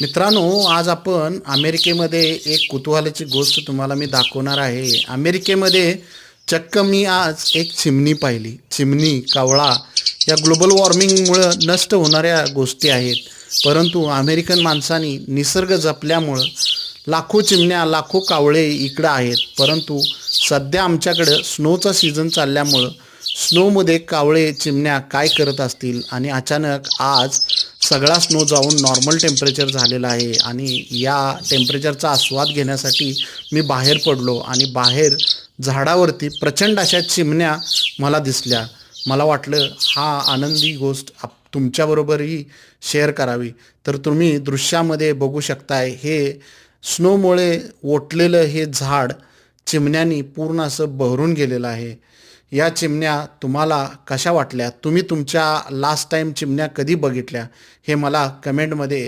मित्रांनो आज आपण अमेरिकेमध्ये एक कुतूहलाची गोष्ट तुम्हाला मी दाखवणार आहे. अमेरिकेमध्ये चक्क मी आज एक चिमणी पाहिली. चिमणी कावळा या ग्लोबल वॉर्मिंगमुळं नष्ट होणाऱ्या गोष्टी आहेत. परंतु अमेरिकन माणसांनी निसर्ग जपल्यामुळं लाखो चिमण्या लाखो कावळे इकडं आहेत. परंतु सध्या आमच्याकडं स्नोचा सीझन चालल्यामुळं स्नोमध्ये कावळे चिमण्या काय करत असतील? आणि अचानक आज सगळा स्नो जाऊन नॉर्मल टेम्परेचर झालेलं आहे आणि या टेम्परेचरचा आस्वाद घेण्यासाठी मी बाहेर पडलो आणि बाहेर झाडावरती प्रचंड अशा चिमण्या मला दिसल्या. मला वाटलं हा आनंदी गोष्ट आप तुमच्याबरोबरही शेअर करावी. तर तुम्ही दृश्यामध्ये बघू शकताय हे स्नोमुळे ओटलेलं हे झाड चिमण्यांनी पूर्ण असं बहरून गेलेलं आहे. या चिमण्या तुम्हाला कशा वाटल्या? तुम्ही तुमच्या लास्ट टाईम चिमण्या कधी बघितल्या? हे मला कमेंटमध्ये